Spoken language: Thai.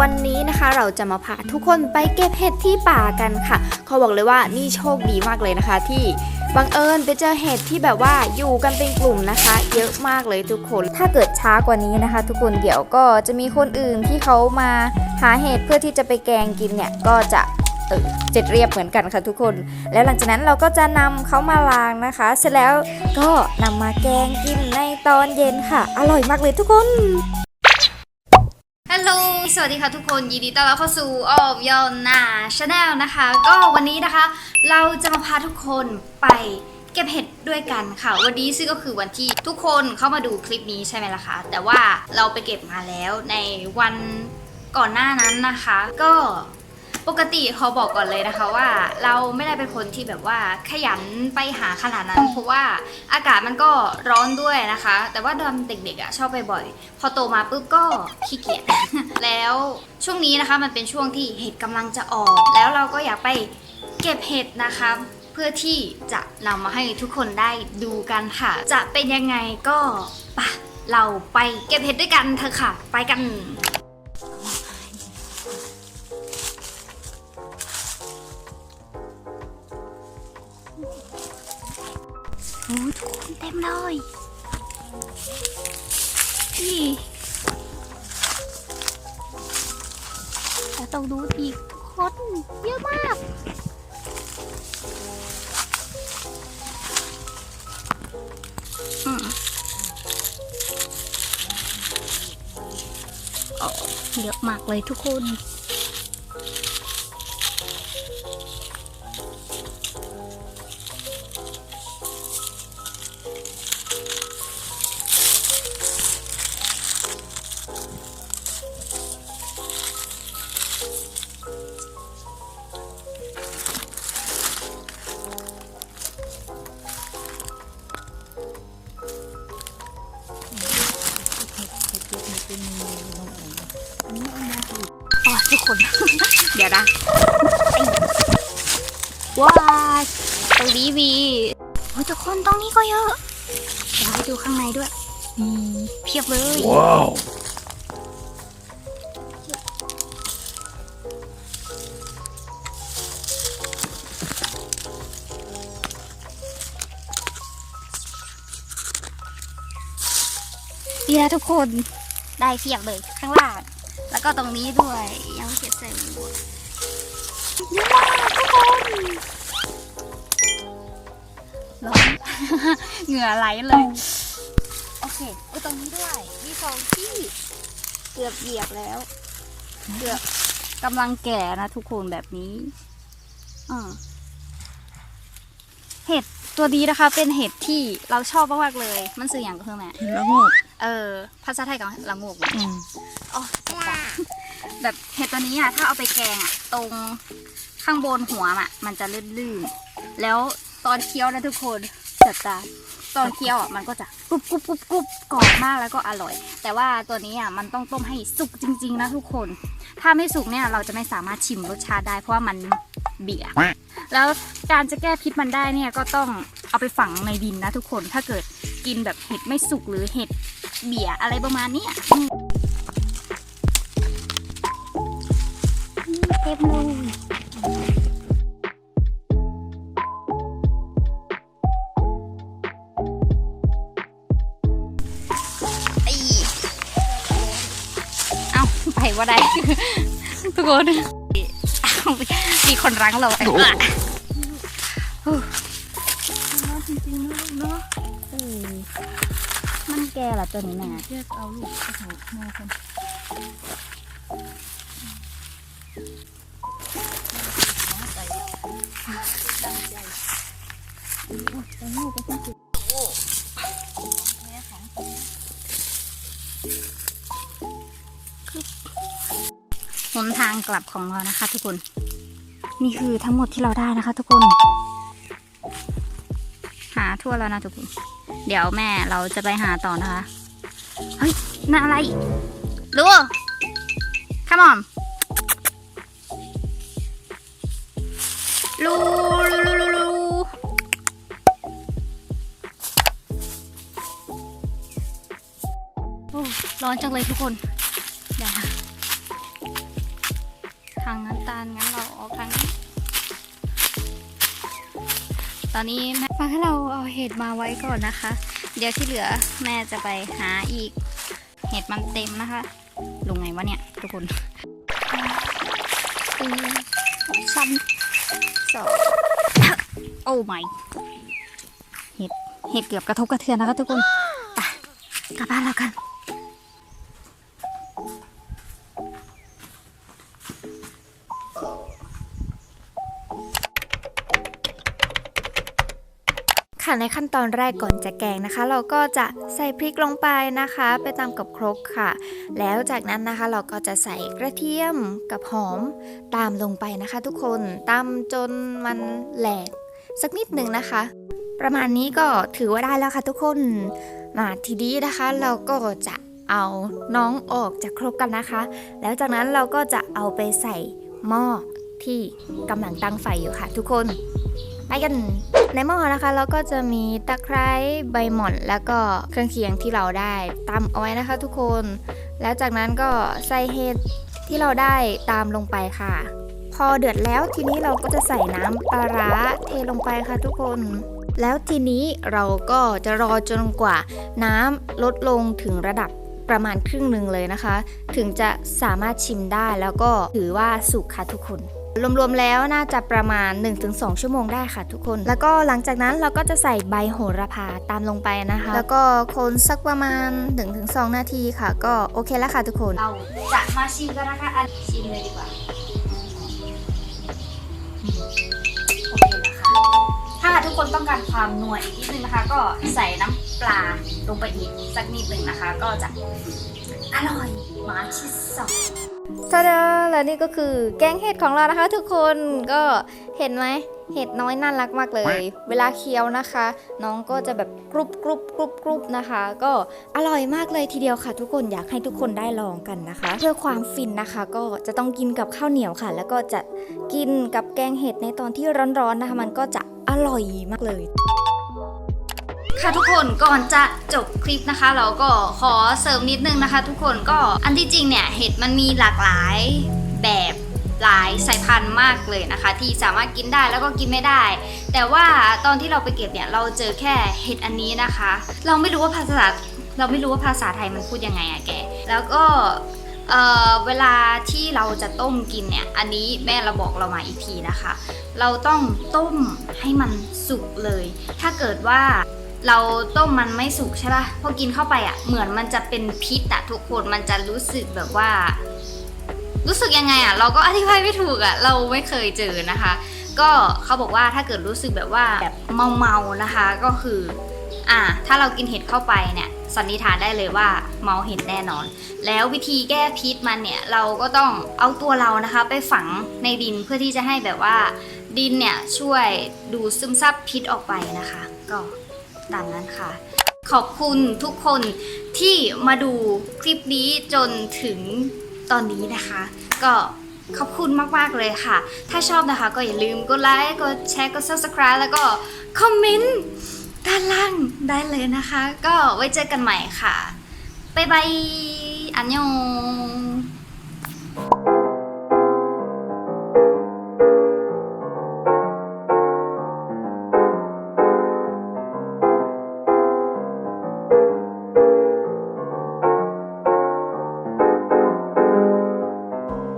วันนี้นะคะเราจะมาพาทุกคนไปเก็บเห็ดที่ป่ากันค่ะเขาบอกเลยว่านี่โชคดีมากเลยนะคะ ที่บังเอิญไปเจอเห็ดที่แบบว่าอยู่กันเป็นกลุ่มนะคะ เยอะมากเลยทุกคน ถ้าเกิดช้ากว่านี้นะคะ ทุกคนเดี๋ยวก็จะมีคนอื่นที่เขามาหาเห็ดเพื่อที่จะไปแกงกินเนี่ยก็จะเจ็ดเรียบเหมือนกันค่ะทุกคน แล้วหลังจากนั้นเราก็จะนำเขามาล้างนะคะ เสร็จแล้วก็นำมาแกงกินในตอนเย็นค่ะ อร่อยมากเลยทุกคน โหล สวัสดีค่ะทุกคน ยินดีต้อนรับเข้าสู่ออมยอนนาชาแนลนะคะ ก็วันนี้นะคะ เราจะมาพาทุกคนไปเก็บเห็ดด้วยกันค่ะ วันนี้ซึ่งก็คือวันที่ทุกคนเข้ามาดูคลิปนี้ใช่ไหมล่ะคะ แต่ว่าเราไปเก็บมาแล้วในวันก่อนหน้านั้นนะคะ ก็ ปกติขอบอกก่อนเลยนะคะว่า เราไม่ได้เป็นคนที่แบบว่าขยันไปหาขนาดนั้น เพราะว่าอากาศมันก็ร้อนด้วยนะคะ แต่ว่าตอนเด็กๆอะชอบไปบ่อย พอโตมาปุ๊บก็ขี้เกียจ แล้วช่วงนี้นะคะมันเป็นช่วงที่เห็ดกำลังจะออก แล้วเราก็อยากไปเก็บเห็ดนะคะเพื่อที่จะนำมาให้ทุกคนได้ดูกันค่ะ จะเป็นยังไงก็ปะเราไปเก็บเห็ดด้วยกันเถอะค่ะ ไปกัน นี่ต้องดูอีกคนเยอะมากอืมโอ้เยอะมากเลยทุกคน ทุกคน เดี๋ยวนะว้าวตรงนี้มีโอ้ยทุกคนตรงนี้ก็เยอะเดี๋ยวให้ดูข้างในด้วยมีเพียบเลย Wow. เดียวทุกคนได้เพียบเลยข้างล่าง แล้วก็ตรงนี้ด้วยยังเก็บใส่หมวกเยอะมากทุกคนร้อนเหงื่อไหลเลย โอเคโอ้ยตรงนี้ด้วย มีฟองที่เกือบเหยียบแล้ว เกือบกำลังแก่นะทุกคนแบบนี้อ่าเห็ดตัวนี้นะคะเป็นเห็ดที่เราชอบมากๆเลย มันสื่ออย่างก็คือแม่ละงกเออภาษาไทยกับละงกอ๋อ แบบเห็ดตัวนี้อะถ้าเอาไปแกงอะตรงข้างบนหัวอะ มันจะลื่นๆแล้วตอนเคี้ยวนะทุกคนจัดตาตอนเคี้ยวอะมันก็จะกรุบกรุบกรุบกรุบกรอบมากแล้วก็อร่อย แต่ว่าตัวนี้อะมันต้องต้มให้สุกจริง ๆ นะทุกคน ถ้าไม่สุกเนี่ยเราจะไม่สามารถชิมรสชาติได้ เพราะว่ามันเบี่ยแล้วการจะแก้พิษมันได้เนี่ยก็ต้องเอาไปฝังในดินนะทุกคนถ้าเกิดกินแบบเห็ดไม่สุกหรือเห็ดเบี่ยอะไรประมาณนี้ ต็มเลยไอ้เอาไปว่าได้ทุกคนเอามีคนรั้งเราไอ้บ้าจริงๆนะลูกเนาะเออมันแก่ละตัวนี้แม่เรียกเอาลูกโอ้โหแม่คน หนทางกลับของเรานะคะ ทุกคน นี่คือทั้งหมดที่เราได้นะคะ ทุกคน หาทั่วแล้วนะทุกคน เดี๋ยวแม่เราจะไปหาต่อนะคะ เฮ้ยน่าอะไรลู come on ลูลูลูลูลูโอ้ร้อนจังเลยทุกคนางน้ำตาลงั้นเราออกทางนี้ตอนนี้แม่ฟังให้เราเอาเห็ดมาไว้ก่อนนะคะ เดี๋ยวที่เหลือแม่จะไปหาอีก เห็ดมันเต็มนะคะลงไงวะเนี่ย ทุกคนสี่สามสองโอ้ไม่เห็ดเห็ดเกือบกระทบกระเทือนนะคะทุกคน ไปกลับบ้านแล้วกัน ค่ะในขั้นตอนแรกก่อนจะแกงนะคะ เราก็จะใส่พริกลงไปนะคะ ไปตามกับครกค่ะ แล้วจากนั้นนะคะเราก็จะใส่กระเทียมกับหอมตามลงไปนะคะ ทุกคนตามจนมันแหลกสักนิดหนึ่งนะคะ ประมาณนี้ก็ถือว่าได้แล้วค่ะทุกคนมาทีนี้นะคะเราก็จะเอาน้องออกจากครกกันนะคะ แล้วจากนั้นเราก็จะเอาไปใส่หม้อที่กำลังตั้งไฟอยู่ค่ะ ทุกคน ไปกัน ในหม้อนะคะเราก็จะมีตะไคร้ใบหม่อน แล้วก็เครื่องเคียงที่เราได้ตำเอาไว้นะคะทุกคน แล้วจากนั้นก็ใส่เห็ดที่เราได้ตามลงไปค่ะ พอเดือดแล้วทีนี้เราก็จะใส่น้ำปลาร้าเทลงไปค่ะทุกคน แล้วทีนี้เราก็จะรอจนกว่าน้ำลดลงถึงระดับประมาณครึ่งหนึ่งเลยนะคะ ถึงจะสามารถชิมได้แล้วก็ถือว่าสุกค่ะทุกคน รวมๆแล้วน่าจะประมาณ 1-2 ชั่วโมงได้ค่ะทุกคน แล้วก็หลังจากนั้นเราก็จะใส่ใบโหระพาตามลงไปนะคะ แล้วก็คนสักประมาณ 1-2 นาทีค่ะ ก็โอเคแล้วค่ะทุกคน เราจะมาชิมกันนะคะอันชิมเลยดีกว่าโอเคนะคะถ้าทุกคนต้องการความนัวอีกนิดนึงนะคะ ก็ใส่น้ำปลาลงไปอีกสักนิดหนึ่งนะคะ ก็จะอร่อยมาชิสอง ทาดาและนี่ก็คือแกงเห็ดของเรานะคะ ทุกคนก็เห็นไหมเห็ดน้อยน่ารักมากเลย เวลาเคี้ยวนะคะ น้องก็จะแบบกรุบกรุบกรุบกรุบนะคะ ก็อร่อยมากเลยทีเดียวค่ะ ทุกคนอยากให้ทุกคนได้ลองกันนะคะ เพื่อความฟินนะคะ ก็จะต้องกินกับข้าวเหนียวค่ะ แล้วก็จะกินกับแกงเห็ดในตอนที่ร้อนๆนะคะ มันก็จะอร่อยมากเลย ค่ะทุกคนก่อนจะจบคลิปนะคะ เราก็ขอเสริมนิดนึงนะคะ ทุกคนก็อันที่จริงเนี่ยเห็ดมันมีหลากหลายแบบหลายสายพันธุ์มากเลยนะคะ ที่สามารถกินได้แล้วก็กินไม่ได้ แต่ว่าตอนที่เราไปเก็บเนี่ยเราเจอแค่เห็ดอันนี้นะคะ เราไม่รู้ว่าภาษาเราไม่รู้ว่าภาษาไทยมันพูดยังไงอะแก แล้วก็เเวลาที่เราจะต้มกินเนี่ย อันนี้แม่เราบอกเรามาอีกทีนะคะ เราต้องต้มให้มันสุกเลย ถ้าเกิดว่า เราต้มมันไม่สุกใช่ป่ะพอกินเข้าไปอะ เหมือนมันจะเป็นพิษอะทุกคนมันจะรู้สึกแบบว่า รู้สึกยังไงอะ เราก็อธิบายไม่ถูกอะ เราไม่เคยเจอนะคะ ก็เขาบอกว่าถ้าเกิดรู้สึกแบบว่าแบบเมาๆนะคะ ก็คือ อ่า ถ้าเรากินเห็ดเข้าไปเนี่ยสันนิษฐานได้เลยว่าเมาเห็ดแน่นอน แล้ววิธีแก้พิษมันเนี่ยเราก็ต้องเอาตัวเรานะคะ ไปฝังในดินเพื่อที่จะให้แบบว่าดินเนี่ยช่วยดูดซึมซับพิษออกไปนะคะ ก็ ตามนั้นค่ะ ขอบคุณทุกคนที่มาดูคลิปนี้จนถึงตอนนี้นะคะ ก็ขอบคุณมาก ๆ เลยค่ะ ถ้าชอบนะคะก็อย่าลืมกดไลค์ กดแชร์ กด subscribe แล้วก็คอมเมนต์ด้านล่างได้เลยนะคะ ก็ไว้เจอกันใหม่ค่ะ บ๊ายบาย อันยอง